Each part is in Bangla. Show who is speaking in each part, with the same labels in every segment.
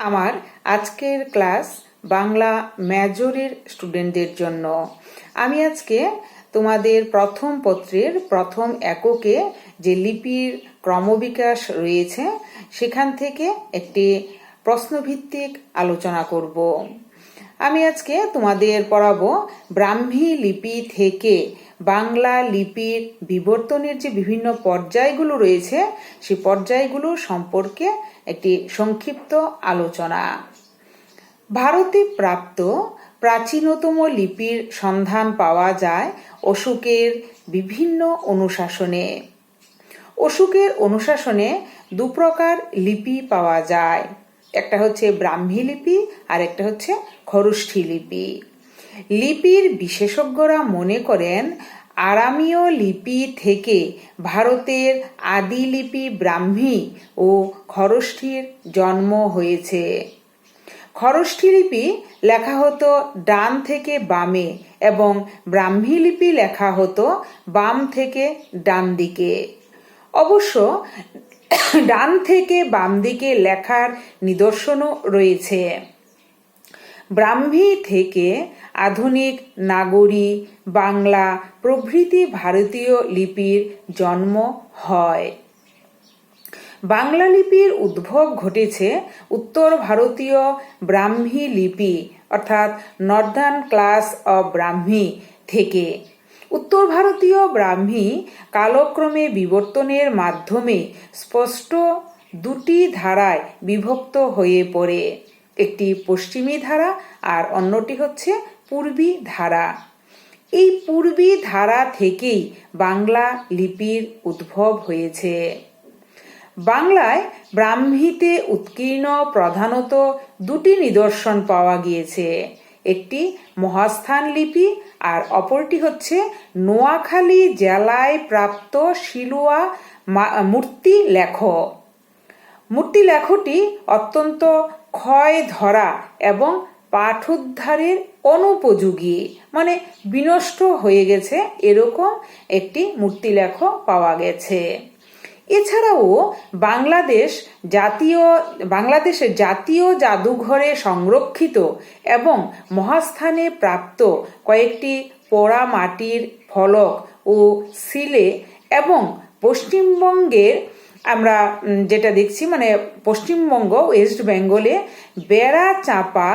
Speaker 1: আমার আজকের ক্লাস বাংলা মেজরের স্টুডেন্টদের জন্য। আমি আজকে তোমাদের প্রথম পত্রের প্রথম এককে যে লিপির ক্রমবিকাশ রয়েছে, সেখান থেকে একটি প্রশ্নভিত্তিক আলোচনা করব। আমি আজকে তোমাদের পড়াবো ব্রাহ্মী লিপি থেকে বাংলা লিপির বিবর্তনের যে বিভিন্ন পর্যায়গুলো রয়েছে সেই পর্যায়গুলো সম্পর্কে একটি সংক্ষিপ্ত আলোচনা। ভারতে প্রাপ্ত প্রাচীনতম লিপির সন্ধান পাওয়া যায় অশোকের বিভিন্ন অনুশাসনে। অশোকের অনুশাসনে দু প্রকার লিপি পাওয়া যায়। একটা হচ্ছে ব্রাহ্মী লিপি আর একটা হচ্ছে খরুষ্ঠী লিপি। লিপির বিশেষজ্ঞরা মনে করেন, আরামীয় লিপি থেকে ভারতের আদি লিপি ব্রাহ্মী ও খরষ্ঠীর জন্ম হয়েছে। খরষ্ঠী লিপি লেখা হতো ডান থেকে বামে এবং ব্রাহ্মী লিপি লেখা হতো বাম থেকে ডান দিকে। অবশ্য ডান থেকে বাম দিকে লেখার নিদর্শনও রয়েছে। ব্রাহ্মী থেকে আধুনিক নাগরী, বাংলা প্রভৃতি ভারতীয় লিপির জন্ম হয়। বাংলা লিপির উদ্ভব ঘটেছে উত্তর ভারতীয় ব্রাহ্মী লিপি, অর্থাৎ নর্দার্ন ক্লাস অব ব্রাহ্মী থেকে। উত্তর ভারতীয় ব্রাহ্মী কালক্রমে বিবর্তনের মাধ্যমে স্পষ্ট দুটি ধারায় বিভক্ত হয়ে পড়ে। একটি পশ্চিমী ধারা আর অন্যটি হচ্ছে পূর্বী ধারা। এই পূর্বী ধারা থেকেই বাংলা লিপির উদ্ভব হয়েছে। বাংলায় ব্রাহ্মীতে উৎকীর্ণ প্রধানত দুটি নিদর্শন পাওয়া গিয়েছে, একটি মহাস্থান লিপি আর অপরটি হচ্ছে নোয়াখালী জেলায় প্রাপ্ত শিলুয়া মূর্তি লেখ। মূর্তি লেখটি অত্যন্ত ক্ষয় ধরা এবং পাঠোদ্ধারের অনুপযোগী মানে বিনষ্ট হয়ে গেছে এরকম একটি মূর্তিলেখ পাওয়া গেছে। এছাড়াও বাংলাদেশ জাতীয়, বাংলাদেশের জাতীয় জাদুঘরে সংরক্ষিত এবং মহাস্থানে প্রাপ্ত কয়েকটি পোড়া মাটির ফলক ও সিলে এবং পশ্চিমবঙ্গের আমরা যেটা দেখছি মানে পশ্চিমবঙ্গ ওয়েস্ট বেঙ্গলে বেড়া, চাপা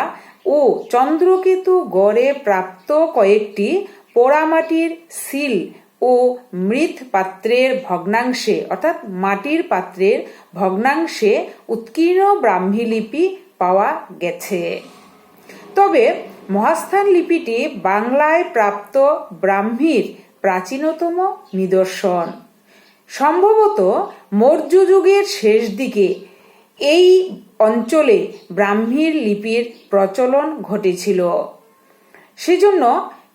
Speaker 1: ও চন্দ্রকেতু গড়ে প্রাপ্ত কয়েকটি পোড়ামাটির সিল ও মৃৎ পাত্রের ভগ্নাংশে, অর্থাৎ মাটির পাত্রের ভগ্নাংশে উৎকীর্ণ ব্রাহ্মী লিপি পাওয়া গেছে। তবে মহাস্থান লিপিটি বাংলায় প্রাপ্ত ব্রাহ্মীর প্রাচীনতম নিদর্শন। সম্ভবত মৌর্য যুগের শেষ দিকে এই অঞ্চলে ব্রাহ্মীর লিপির প্রচলন ঘটেছিল। সেজন্য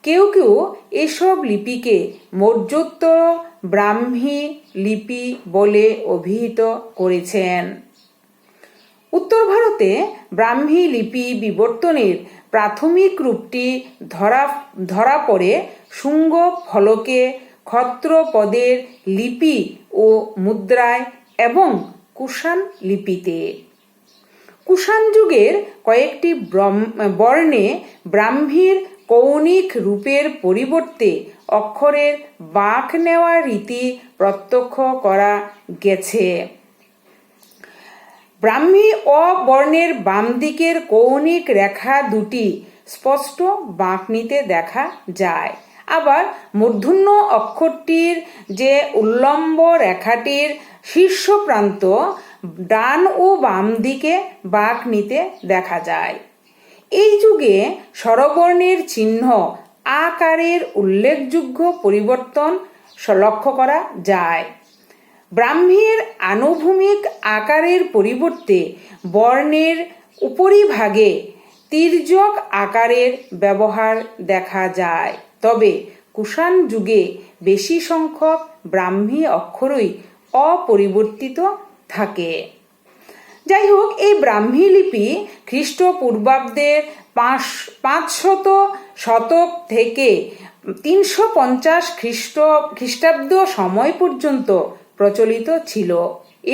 Speaker 1: কেউ কেউ এসব লিপিকে মৌর্যোত্তর ব্রাহ্মী লিপি বলে অভিহিত করেছেন। উত্তর ভারতে ব্রাহ্মী লিপি বিবর্তনের প্রাথমিক রূপটি ধরা ধরা পড়ে শুঙ্গ ফলকে ক্ষত্রপদের লিপি ও মুদ্রায় এবং কুষাণ লিপিতে। কুষাণ যুগের কয়েকটি বর্ণে ব্রাহ্মীর কৌণিক রূপের পরিবর্তে অক্ষরের বাঁক নেওয়ার রীতি প্রত্যক্ষ করা গেছে। ব্রাহ্মী অবর্ণের বাম দিকের কৌণিক রেখা দুটি স্পষ্ট বাঁক নিতে দেখা যায়। আবার মূর্ধন্য অক্ষরটির যে উল্লম্ব রেখাটির শীর্ষ প্রান্ত ডান ও বাম দিকে বাঁক নিতে দেখা যায়। এই যুগে স্বরবর্ণের চিহ্ন আকারের উল্লেখযোগ্য পরিবর্তন লক্ষ্য করা যায়। ব্রাহ্মীর আনুভূমিক আকারের পরিবর্তে বর্ণের উপরিভাগে তির্যক আকারের ব্যবহার দেখা যায়। তবে কুষাণ যুগে বেশি সংখ্যক ব্রাহ্মী অক্ষরই অপরিবর্তিত থাকে। যাই হোক এই ব্রাহ্মী লিপি খ্রিস্টপূর্বাব্দের পাঁচ, পাঁচশত শতক থেকে তিনশো পঞ্চাশ খ্রিস্ট, খ্রিস্টাব্দ সময় পর্যন্ত প্রচলিত ছিল।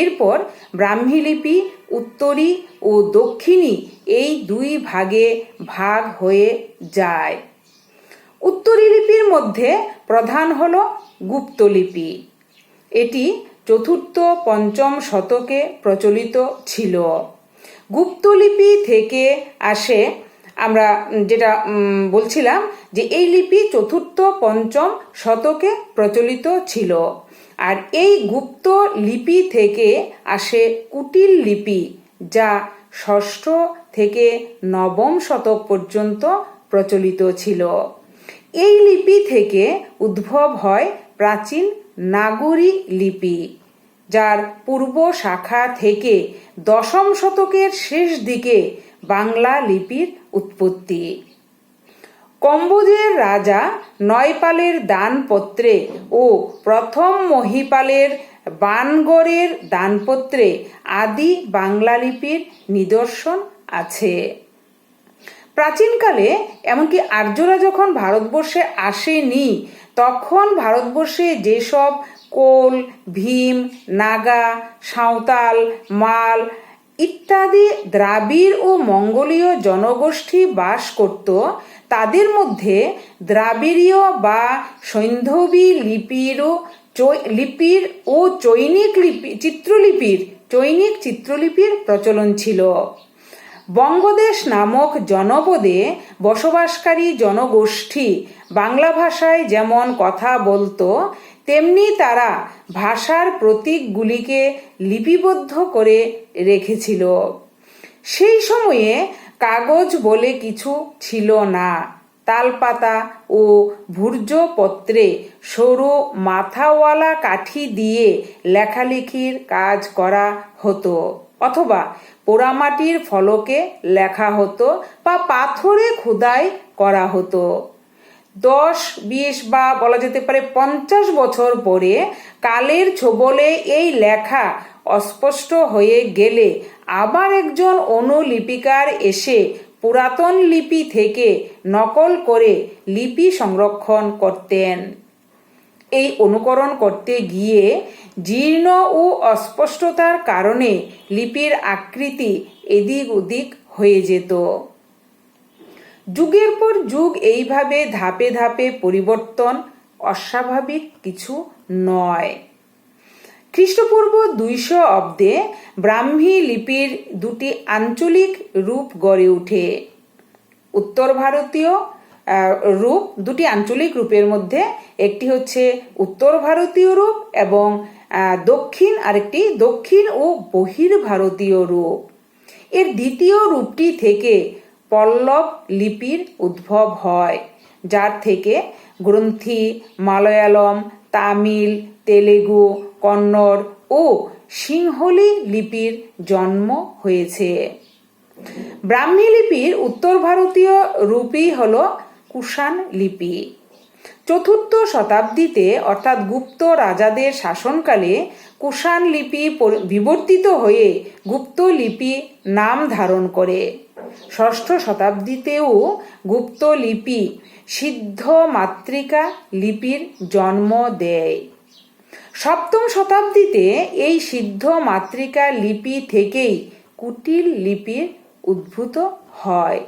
Speaker 1: এরপর ব্রাহ্মী লিপি উত্তরী ও দক্ষিণী এই দুই ভাগে ভাগ হয়ে যায়। উত্তরী লিপির মধ্যে প্রধান হল গুপ্তলিপি। এটি চতুর্থ, পঞ্চম শতকে প্রচলিত ছিল। গুপ্তলিপি থেকে আসে আমরা যেটা বলছিলাম যে এই লিপি চতুর্থ, পঞ্চম শতকে প্রচলিত ছিল। আর এই গুপ্ত লিপি থেকে আসে কুটিল লিপি, যা ষষ্ঠ থেকে নবম শতক পর্যন্ত প্রচলিত ছিল। এই লিপি থেকে উদ্ভব হয় প্রাচীন নাগরী লিপি, যার পূর্ব শাখা থেকে দশম শতকের শেষ দিকে বাংলা লিপির উৎপত্তি। কম্বোজের রাজা নয়পালের দানপত্রে ও প্রথম মহিপালের বানগড়ের দানপত্রে আদি বাংলা লিপির নিদর্শন আছে। প্রাচীনকালে, এমনকি আর্যরা যখন ভারতবর্ষে আসেনি, তখন ভারতবর্ষে যেসব কোল, ভীম, নাগা, সাঁওতাল, মাল ইত্যাদি দ্রাবিড় ও মঙ্গোলীয় জনগোষ্ঠী বাস করত, তাদের মধ্যে দ্রাবিড়ীয় বা সৈন্ধবী লিপিরও লিপির ও চৈনিক লিপি, চিত্রলিপির, চৈনিক চিত্রলিপির প্রচলন ছিল। বঙ্গদেশ নামক জনপদে বসবাসকারী জনগোষ্ঠী বাংলা ভাষায় যেমন কথা বলতো, তেমনি তারা ভাষার প্রতীকগুলিকে লিপিবদ্ধ করে রেখেছিল। সেই সময়ে কাগজ বলে কিছু ছিল না। তালপাতা ও ভূর্জপত্রে সরু মাথাওয়ালা কাঠি দিয়ে লেখালেখির কাজ করা হতো, অথবা পোড়ামাটির ফলকে লেখা হতো বা পাথরে খোদাই করা হতো। দশ, বিশ বা বলা যেতে পারে পঞ্চাশ বছর পরে কালের ছোবলে এই লেখা অস্পষ্ট হয়ে গেলে আবার একজন অনুলিপিকার এসে পুরাতন লিপি থেকে নকল করে লিপি সংরক্ষণ করতেন। এই অনুকরণ করতে গিয়ে জীর্ণ ও অস্পষ্টতার কারণে লিপির আকৃতি এদিক ওদিক হয়ে যেত। যুগের পর যুগ এইভাবে ধাপে ধাপে পরিবর্তন অস্বাভাবিক কিছু নয়। খ্রিস্টপূর্ব দুইশো অব্দে ব্রাহ্মী লিপির দুটি আঞ্চলিক রূপ গড়ে ওঠে। উত্তর ভারতীয় রূপ, দুটি আঞ্চলিক রূপের মধ্যে, একটি হচ্ছে উত্তর ভারতীয় রূপ এবং দক্ষিণ আরেকটি দক্ষিণ ও বহির ভারতীয় রূপ। এর দ্বিতীয় রূপটি থেকে পল্লব লিপির উদ্ভব হয়, যার থেকে গ্রন্থি, মালয়ালম, তামিল, তেলেগু, কন্নড় ও সিংহলি লিপির জন্ম হয়েছে। ব্রাহ্মী লিপির উত্তর ভারতীয় রূপই হল কুষাণ লিপি। চতুর্থ শতাব্দীতে, অর্থাৎ গুপ্ত রাজাদের শাসনকালে, কুষাণ লিপি বিবর্তিত হয়ে গুপ্ত লিপি নাম ধারণ করে। ষষ্ঠ শতাব্দীতেও গুপ্ত লিপি সিদ্ধ মাতৃকা লিপির জন্ম দেয়। সপ্তম শতাব্দীতে এই সিদ্ধ মাতৃকা লিপি থেকেই কুটিল লিপির উদ্ভূত হয়।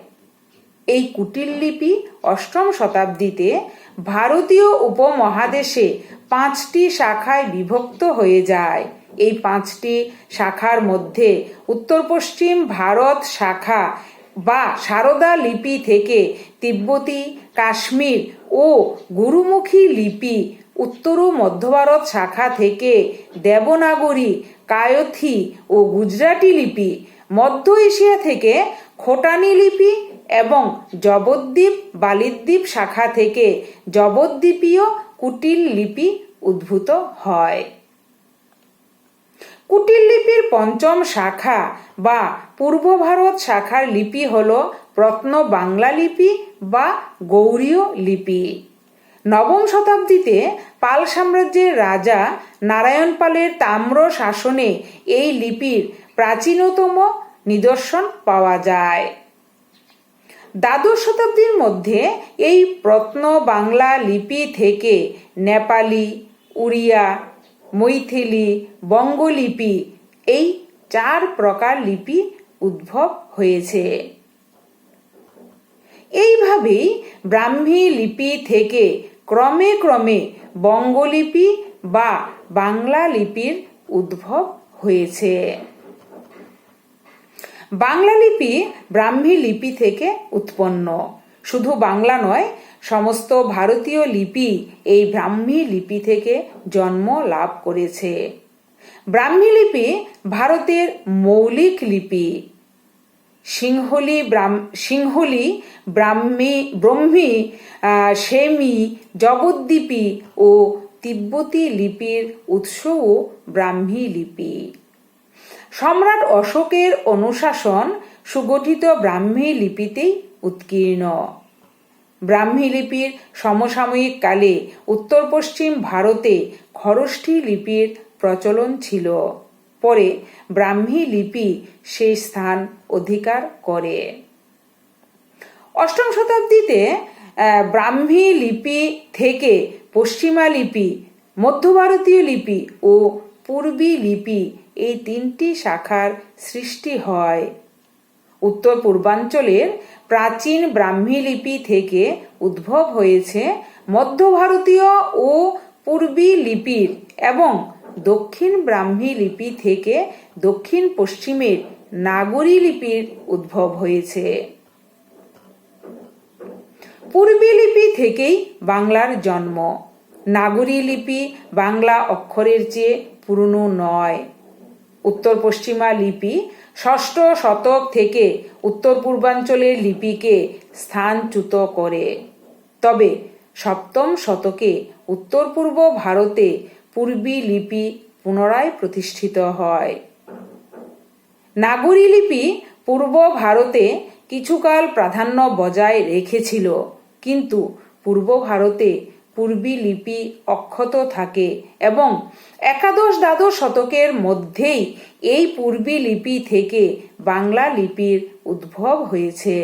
Speaker 1: এই কুটিল লিপি অষ্টম শতাব্দীতে ভারতীয় উপমহাদেশে পাঁচটি শাখায় বিভক্ত হয়ে যায়। এই পাঁচটি শাখার মধ্যে উত্তর পশ্চিম ভারত শাখা বা সারদা লিপি থেকে তিব্বতী, কাশ্মীর ও গুরুমুখী লিপি, উত্তর ও মধ্য ভারত শাখা থেকে দেবনাগরী, কায়থি ও গুজরাটি লিপি, মধ্য এশিয়া থেকে খোটানি লিপি এবং জবদ্বীপ বালিদ্বীপ শাখা থেকে জবদ্বীপীয় কুটিল লিপি উদ্ভূত হয়। কুটিল লিপির পঞ্চম শাখা বা পূর্ব ভারত শাখার লিপি হল প্রত্ন বাংলা লিপি বা গৌরীয় লিপি। নবম শতাব্দীতে পাল সাম্রাজ্যের রাজা নারায়ণ পালের তাম্র শাসনে এই লিপির প্রাচীনতম নিদর্শন পাওয়া যায়। দ্বাদশ শতাব্দীর মধ্যে এই প্রত্ন বাংলা লিপি থেকে নেপালি, উড়িয়া, মৈথিলি, বঙ্গলিপি এই চার প্রকার লিপি উদ্ভব হয়েছে। এইভাবেই ব্রাহ্মী লিপি থেকে ক্রমে ক্রমে বঙ্গলিপি বা বাংলা লিপির উদ্ভব হয়েছে। বাংলা লিপি ব্রাহ্মী লিপি থেকে উৎপন্ন। শুধু বাংলা নয়, সমস্ত ভারতীয় লিপি এই ব্রাহ্মী লিপি থেকে জন্ম লাভ করেছে। ব্রাহ্মী লিপি ভারতের মৌলিক লিপি। সিংহলি সিংহলি ব্রাহ্মী, ব্রহ্মী সেমি, জগদ্দীপী ও তিব্বতী লিপির উৎসও ব্রাহ্মী লিপি। সম্রাট অশোকের অনুশাসন সুগঠিত ব্রাহ্মী লিপিতেই উৎকীর্ণ। ব্রাহ্মী লিপির সমসাময়িক কালে উত্তর পশ্চিম ভারতে খরষ্ঠী লিপির প্রচলন ছিল। পরে ব্রাহ্মী লিপি সেই স্থান অধিকার করে। অষ্টম শতাব্দীতে ব্রাহ্মী লিপি থেকে পশ্চিমা লিপি, মধ্য ভারতীয় লিপি ও পূর্বী লিপি এই তিনটি শাখার সৃষ্টি হয়। উত্তর পূর্বাঞ্চলের প্রাচীন ব্রাহ্মী লিপি থেকে উদ্ভব হয়েছে মধ্য ভারতীয় ও পূর্বী লিপির এবং দক্ষিণ ব্রাহ্মী লিপি থেকে দক্ষিণ পশ্চিমের নাগরী লিপির উদ্ভব হয়েছে। পূর্বী লিপি থেকেই বাংলার জন্ম। নাগরী লিপি বাংলা অক্ষরের চেয়ে পুরনো নয়। উত্তর পশ্চিমা লিপি ষষ্ঠ শতক থেকে উত্তর পূর্বাঞ্চলের লিপিকে স্থানচ্যুত করে। তবে সপ্তম শতকে উত্তর পূর্ব ভারতে পূর্বী লিপি পুনরায় প্রতিষ্ঠিত হয়। নাগরী লিপি পূর্ব ভারতে কিছুকাল প্রাধান্য বজায় রেখেছিল, কিন্তু পূর্ব ভারতে পূর্বী লিপি অক্ষত থাকে এবং একাদশ দ্বাদশ শতকের মধ্যেই এই পূর্বী লিপি থেকে বাংলা লিপির উদ্ভব হয়েছে।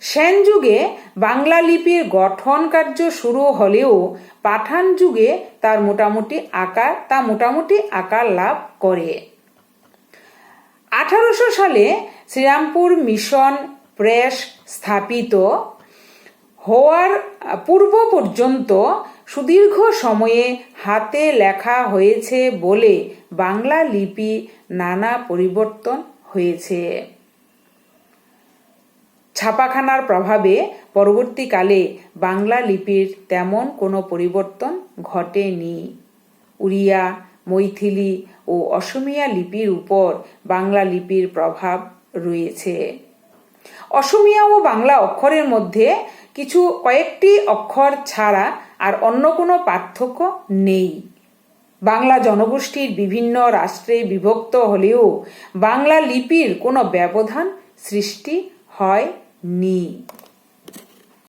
Speaker 1: সেন যুগে বাংলা লিপির গঠন কার্য শুরু হলেও পাঠান যুগে তার মোটামুটি আকার, তা মোটামুটি আকার লাভ করে। আঠারোশো সালে শ্রীরামপুর মিশন প্রেস স্থাপিত হওয়ার পূর্ব পর্যন্ত সুদীর্ঘ সময়ে হাতে লেখা হয়েছে বলে বাংলা লিপি নানা পরিবর্তন হয়েছে। ছাপাখানার প্রভাবে পরবর্তীকালে বাংলা লিপির তেমন কোনো পরিবর্তন ঘটেনি। উড়িয়া, মৈথিলি ও অসমিয়া লিপির উপর বাংলা লিপির প্রভাব রয়েছে। অসমিয়া ও বাংলা অক্ষরের মধ্যে কিছু কয়েকটি অক্ষর ছাড়া আর অন্য কোনো পার্থক্য নেই। বাংলা জনগোষ্ঠীর বিভিন্ন রাষ্ট্রে বিভক্ত হলেও বাংলা লিপির কোনো ব্যবধান সৃষ্টি হয়নি।